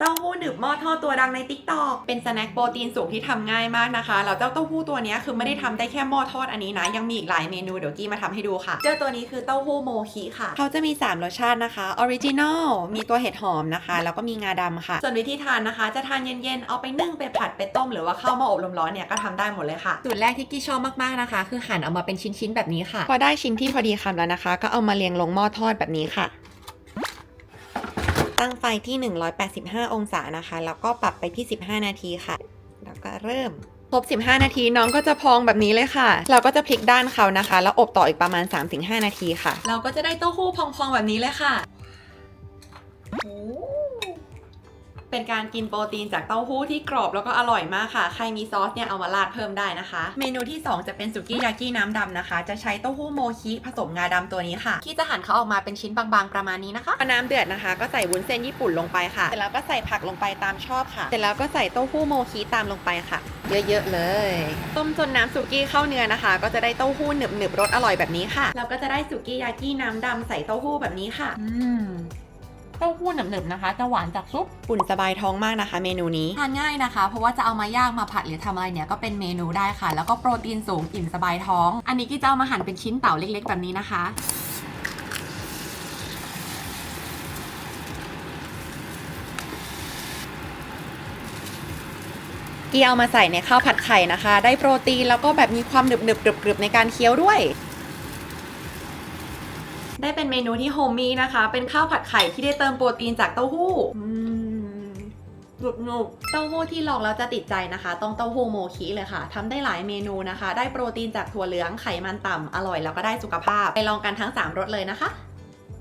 เต้าหู้หนึบหม้อทอดตัวดังใน t ิ k t o k เป็นสแน็คโปรตีนสูงที่ทำง่ายมากนะคะ แล้วเจ้าเต้าหู้ตัวเนี้ยคือไม่ได้ทำได้แค่หม้อทอดอันนี้นะ ยังมีอีกหลายเมนูเดี๋ยวกี้มาทำให้ดูค่ะ เจ้าตัวนี้คือเต้าหู้โมคิค่ะ เขาจะมี 3 รสชาตินะคะออริจินอลมีตัวเห็ดหอมนะคะ แล้วก็มีงาดำค่ะ ส่วนวิธีทานนะคะ จะทานเย็นๆ เอาไปนึ่งไปผัดไปต้มหรือว่าเข้ามาอบลมร้อนเนี่ยก็ทำได้หมดเลยค่ะสูตรแรกที่กี้ชอบมากๆนะคะ คือหั่นเอามาเป็นชิ้นๆแบบนี้ค่ะ พอได้ชิ้นที่พอดีคำแล้วนะคะ ก็เอามาเรียงลงหม้อทอดแบบนี้ค่ะ ตั้งไฟที่ 185 องศานะคะ แล้วก็ปรับไปที่ 15 นาทีค่ะ แล้วก็เริ่มครบ 15 นาทีน้องก็จะพองแบบนี้เลยค่ะ เราก็จะพลิกด้านเขานะคะ แล้วอบต่ออีกประมาณ 3-5 นาทีค่ะ เราก็จะได้เต้าหู้พองๆแบบนี้เลยค่ะ เป็นการกินโปรตีนจากเต้าหู้ที่กรอบแล้วก็อร่อยมากค่ะ ใครมีซอสเนี่ยเอามาราดเพิ่มได้นะคะ เมนูที่ 2 จะเป็นสุกี้ยากิน้ำดำนะคะ จะใช้เต้าหู้โมชิผสมงาดำตัวนี้ค่ะ ที่จะหั่นเขาออกมาเป็นชิ้นบางๆประมาณนี้นะคะพอน้ำเดือดนะคะ ก็ใส่วุ้นเส้นญี่ปุ่นลงไปค่ะ เสร็จแล้วก็ใส่ผักลงไปตามชอบค่ะ เสร็จแล้วก็ใส่เต้าหู้โมชิตามลงไปค่ะ เยอะๆเลย ต้มจนน้ำสุกี้เข้าเนื้อนะคะ ก็จะได้เต้าหู้หนึบๆรสอร่อยแบบนี้ค่ะ เราก็จะได้สุกี้ยากิน้ำดำใส่เต้าหู้แบบนี้ค่ะ อืม เต้าหู้หนึบๆนะคะ จะหวานจากซุปปุ่นสบายท้องมากนะคะ เมนูนี้ทานง่ายนะคะ เพราะว่าจะเอามาย่างมาผัดหรือทำอะไรเนี่ยก็เป็นเมนูได้ค่ะ แล้วก็โปรตีนสูงอิ่มสบายท้อง อันนี้กี้จะเอามาหั่นเป็นชิ้นเต่าเล็ก ๆ แบบนี้นะคะเกี๊ยวมาใส่ในข้าวผัดไข่นะคะ ได้โปรตีนแล้วก็แบบมีความหนึบหนึบๆกรึบๆในการเคี้ยวด้วย ได้เป็นเมนูที่โฮมมี่นะคะ เป็นข้าวผัดไข่ที่ได้เติมโปรตีนจากเต้าหู้อืมหนุบหนุบๆเต้าหู้ที่ลองแล้วจะติดใจนะคะ ต้องเต้าหู้โมคิเลยค่ะทำได้หลายเมนูนะคะ ได้โปรตีนจากถั่วเหลืองไขมันต่ำอร่อยแล้วก็ได้สุขภาพ ไปลองกันทั้ง 3รสเลยนะคะ